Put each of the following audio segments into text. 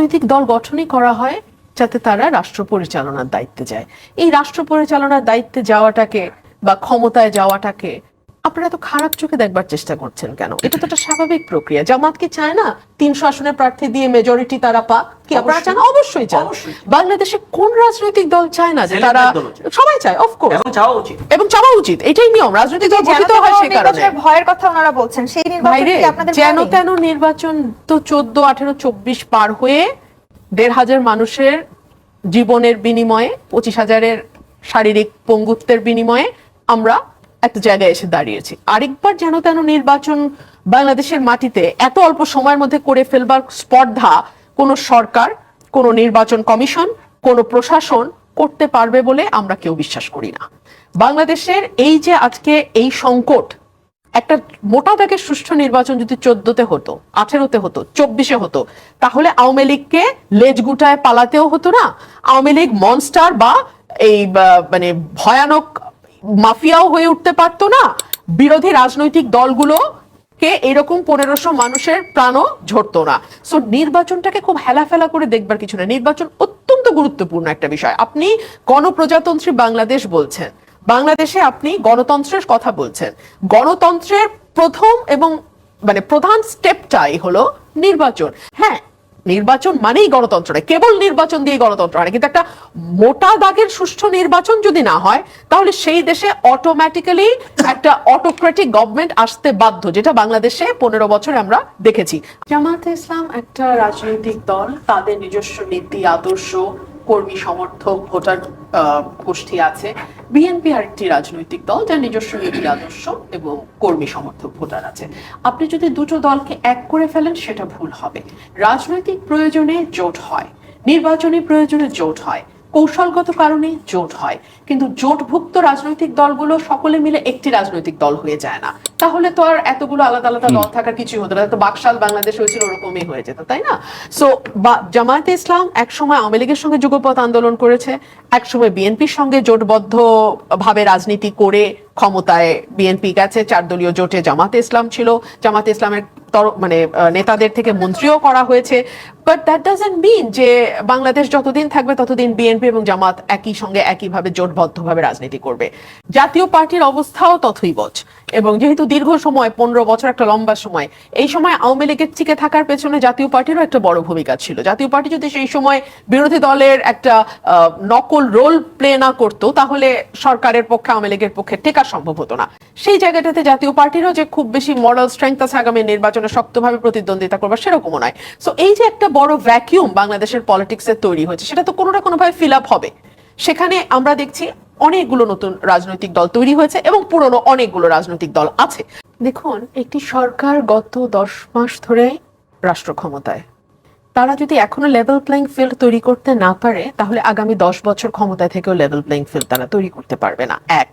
রাজনৈতিক দল গঠনই করা হয় যাতে তারা রাষ্ট্র পরিচালনার দায়িত্বে যায়। এই রাষ্ট্র পরিচালনার দায়িত্বে যাওয়াটাকে বা ক্ষমতায় যাওয়াটাকে আপনারা এত খারাপ চোখে দেখবার চেষ্টা করছেন কেন? এটা তো একটা স্বাভাবিক প্রক্রিয়া। জামাত কি চায় না তিনশো আসনের প্রার্থী দিয়ে মেজরিটি তারা পাক? কি আপনারা চান? অবশ্যই চান। বাংলাদেশে কোন রাজনৈতিক দল চায় না যে তারা সবাই চায় অফকোর্স এবং চাওয়া উচিত। এবং চাওয়া উচিত। এটাই নিয়ম। রাজনৈতিক দল গঠিত হয় সে কারণে। ভয়ের কথা ওনারা বলছেন সেই নির্বাচন কি আপনাদের যেন তেন নির্বাচন তো চোদ্দ আঠেরো চব্বিশ পার হয়ে দেড় হাজার মানুষের জীবনের বিনিময়ে পঁচিশ হাজারের শারীরিক পঙ্গুত্বের বিনিময়ে আমরা একটা জায়গায় এসে দাঁড়িয়েছি। আরেকবার যেন তেন নির্বাচন বাংলাদেশের মাটিতে এত অল্প সময়ের মধ্যে করে ফেলবার স্পর্ধা কোনো সরকার, কোনো নির্বাচন কমিশন, কোনো প্রশাসন করতে পারবে বলে আমরা কেউ বিশ্বাস করি না। বাংলাদেশের এই যে আজকে এই সংকট, একটা মোটা দাগের সুষ্ঠু নির্বাচন যদি চোদ্দতে হতো, আঠেরোতে হতো, চব্বিশে হতো, তাহলে আওয়ামী লীগকে লেজ গুটায় পালাতেও হতো না? আওয়ামী লীগ মনস্টার বা এই মানে ভয়ানক মাফিয়াও হয়ে উঠতে পারতো না। বিরোধী রাজনৈতিক দলগুলো কে এরকম পনেরোশো মানুষের প্রাণও ঝরতো না। সো নির্বাচনটাকে খুব হেলাফেলা করে দেখবার কিছু না। নির্বাচন অত্যন্ত গুরুত্বপূর্ণ একটা বিষয়। আপনি গণপ্রজাতন্ত্রী বাংলাদেশ বলছেন। বাংলাদেশে আপনি গণতন্ত্রের কথা বলছেন। গণতন্ত্রের প্রথম এবং মানে প্রধান স্টেপটাই হলো নির্বাচন। হ্যাঁ নির্বাচন মানেই গণতন্ত্র নয়, কেবল নির্বাচন দিয়ে গণতন্ত্র হয় কিন্তু একটা মোটা দাগের সুষ্ঠু নির্বাচন যদি না হয়, তাহলে সেই দেশে অটোমেটিক্যালি একটা অটোক্রেটিক গভর্নমেন্ট আসতে বাধ্য, যেটা বাংলাদেশে পনেরো বছর আমরা দেখেছি। জামাতে ইসলাম একটা রাজনৈতিক দল, তাদের নিজস্ব নীতি, আদর্শ কর্মী, সমর্থক, ভোটার গোষ্ঠী আছে। বিএনপি আর একটি রাজনৈতিক দল, যার নিজস্ব নীতি, আদর্শ এবং কর্মী, সমর্থক, ভোটার আছে। আপনি যদি দুটো দলকে এক করে ফেলেন, সেটা ভুল হবে। রাজনৈতিক প্রয়োজনে জোট হয়, নির্বাচনী প্রয়োজনে জোট হয়। কৌশলগত কারণে জোট হয়। কিন্তু জোটভুক্ত রাজনৈতিক দলগুলো সকলে মিলে একটি রাজনৈতিক দল হয়ে যায় না। তাহলে তো আর এতগুলো আলাদা আলাদা দল থাকার কিছুই হতো না। তো বাকশাল বাংলাদেশ হয়েছিল ওরকমই হয়ে যেত তাই না? সো জামায়াতে ইসলাম একসময় আওয়ামী লীগের সঙ্গে যুগপথ আন্দোলন করেছে একসময় বিএনপির সঙ্গে জোটবদ্ধ ভাবে রাজনীতি করে ক্ষমতায় বিএনপি গেছে, চার দলীয় জোটে জামাতে ইসলাম ছিল। জামাতে ইসলামের মানে নেতাদের থেকে মন্ত্রীও করা হয়েছে। বাট দ্যাট ডাজেন্ট মিন যে বাংলাদেশ যতদিন থাকবে ততদিন বিএনপি এবং জামাত একই সঙ্গে একইভাবে জোটবদ্ধভাবে রাজনীতি করবে। জাতীয় পার্টির অবস্থাও তথৈবচ এবং যেহেতু দীর্ঘ সময়, পনেরো বছর একটা লম্বা সময়, এই সময় আওয়ামী লীগের টিকে থাকার পেছনে জাতীয় পার্টিরও একটা বড় ভূমিকা ছিল। জাতীয় পার্টি যদি সেই সময় বিরোধী দলের একটা নকল রোল প্লে না করতো, তাহলে সরকারের পক্ষে, আওয়ামী লীগের পক্ষে টেকা সম্ভব হতো না। সেই জায়গাটাতে জাতীয় পার্টিরও যে খুব বেশি মরাল স্ট্রেংথ আছে আগামী নির্বাচনে শক্তভাবে প্রতিদ্বন্দ্বিতা করবার সেরকমও নয়। সো এই যে একটা বড় ভ্যাকিউম বাংলাদেশের পলিটিক্সে তৈরি হয়েছে, সেটা তো কোনো না কোনোভাবে ফিল আপ হবে। সেখানে আমরা দেখছি অনেকগুলো নতুন রাজনৈতিক দল তৈরি হয়েছে এবং পুরনো অনেকগুলো রাজনৈতিক দল আছে। দেখুন, একটি সরকার গত দশ মাস ধরে রাষ্ট্র ক্ষমতায়। তারা যদি এখনও লেভেল প্লেইং ফিল্ড তৈরি করতে না পারে, তাহলে আগামী দশ বছর ক্ষমতায় থেকেও লেভেল প্লেইং ফিল্ড তারা তৈরি করতে পারবে না। এক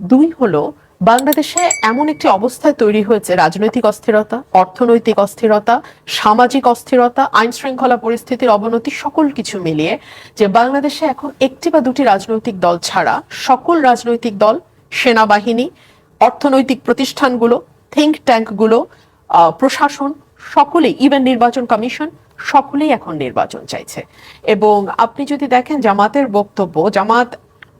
দুই হলো, বাংলাদেশে এমন একটি অবস্থায় তৈরি হয়েছে রাজনৈতিক অস্থিরতা, অর্থনৈতিক অস্থিরতা, সামাজিক অস্থিরতা আইন শৃঙ্খলা পরিস্থিতির অবনতি, সকল কিছু মিলিয়ে যে বাংলাদেশে এখন একটি বা দুটি রাজনৈতিক দল ছাড়া সকল রাজনৈতিক দল, সেনাবাহিনী, অর্থনৈতিক প্রতিষ্ঠানগুলো থিঙ্ক ট্যাঙ্কগুলো প্রশাসন, সকলেই ইভেন নির্বাচন কমিশন, সকলেই এখন নির্বাচন চাইছে। এবং আপনি যদি দেখেন জামাতের বক্তব্য, জামাত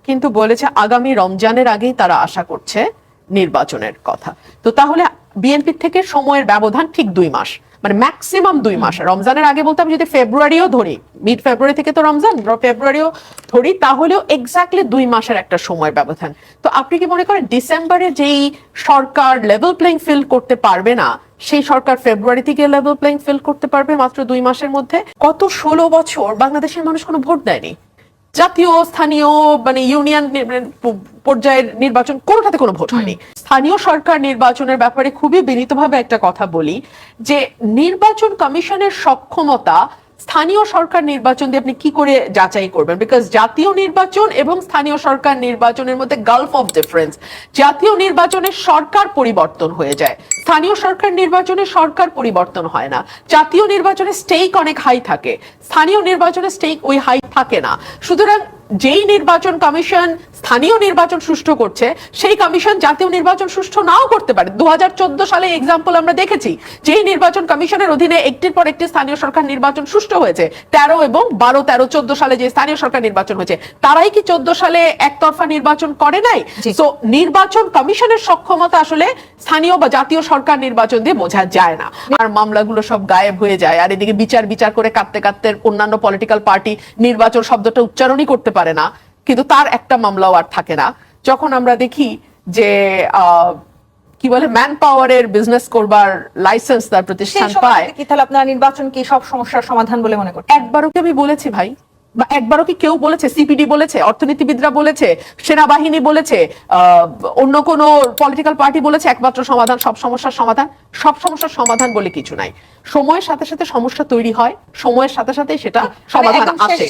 কিন্তু বলেছে আগামী রমজানের আগেই তারা আশা করছে নির্বাচনের কথা। তো তাহলে বিএনপি থেকে সময়ের ব্যবধান ঠিক দুই মাস মানে ম্যাক্সিমাম দুই মাস। রমজানের আগে বলতে আমি যদি ফেব্রুয়ারিও ধরি মিড ফেব্রুয়ারি থেকে তো রমজান ফেব্রুয়ারিও ধরি তাহলেও এক্স্যাক্টলি দুই মাসের একটা সময়ের ব্যবধান। তো আপনি কি মনে করেন ডিসেম্বরে যেই সরকার লেভেল প্লেইং ফিল্ড করতে পারবে না সেই সরকার ফেব্রুয়ারি থেকে লেভেল প্লেইং ফিল্ড করতে পারবে মাত্র দুই মাসের মধ্যে? কত ষোলো বছর বাংলাদেশের মানুষ কোনো ভোট দেয়নি। জাতীয় স্থানীয় মানে ইউনিয়ন মানে পর্যায়ের নির্বাচন কোনোটাতে কোনো ভোট হয়নি। স্থানীয় সরকার নির্বাচনের ব্যাপারে খুবই বিনীতভাবে একটা কথা বলি যে নির্বাচন কমিশনের সক্ষমতা স্থানীয় সরকার নির্বাচন দিয়ে আপনি কি করে যাচাই করবেন? বিকজ জাতীয় নির্বাচন এবং স্থানীয় সরকার নির্বাচনের মধ্যে গালফ অফ ডিফারেন্স জাতীয় নির্বাচনে সরকার পরিবর্তন হয়ে যায়। স্থানীয় সরকার নির্বাচনে সরকার পরিবর্তন হয় না। জাতীয় নির্বাচনে স্টেক অনেক হাই থাকে। স্থানীয় নির্বাচনে স্টেক ওই হাই থাকে না। সুতরাং যেই নির্বাচন কমিশন স্থানীয় নির্বাচন সুষ্ঠু করছে সেই কমিশন জাতীয় নির্বাচন সুষ্ঠু নাও করতে পারে। দু হাজার চোদ্দ সালে এক্সাম্পল আমরা দেখেছি যেই নির্বাচন কমিশনের অধীনে একটির পর একটি স্থানীয় সরকার নির্বাচন সুষ্ঠু হয়েছে তেরো এবং বারো তেরো চোদ্দ সালে যে স্থানীয় সরকার নির্বাচন হয়েছে তারাই কি চোদ্দ সালে একতরফা নির্বাচন করে নাই? তো নির্বাচন কমিশনের সক্ষমতা আসলে স্থানীয় বা জাতীয় সরকার নির্বাচন দিয়ে বোঝা যায় না। আর মামলাগুলো সব গায়েব হয়ে যায় আর এদিকে বিচার বিচার করে কাঁদতে কাঁদতে অন্যান্য পলিটিক্যাল পার্টি নির্বাচন শব্দটা উচ্চারণই করতে পারে না কিন্তু তার একটা মামলাও আর থাকে না। যখন আমরা দেখি যে কি বলে ম্যান পাওয়ারের বিজনেস করবার লাইসেন্স তার প্রতিষ্ঠান পায় কি? তাহলে আপনার নির্বাচন কি সব সমস্যার সমাধান বলে মনে করছেন? একবারও কি আমি বলেছি ভাই? বা একবারও কি কেউ বলেছে? সিপিডি বলেছে অর্থনীতিবিদরা বলেছে সেনাবাহিনী বলেছে অন্য কোন পলিটিক্যাল পার্টি বলেছে একমাত্র সমাধান সব সমস্যার সমাধান। সব সমস্যার সমাধান বলে কিছু নাই। সময়ের সাথে সাথে সমস্যা তৈরি হয় সময়ের সাথে সাথে সেটা মানে সমাধান আসে।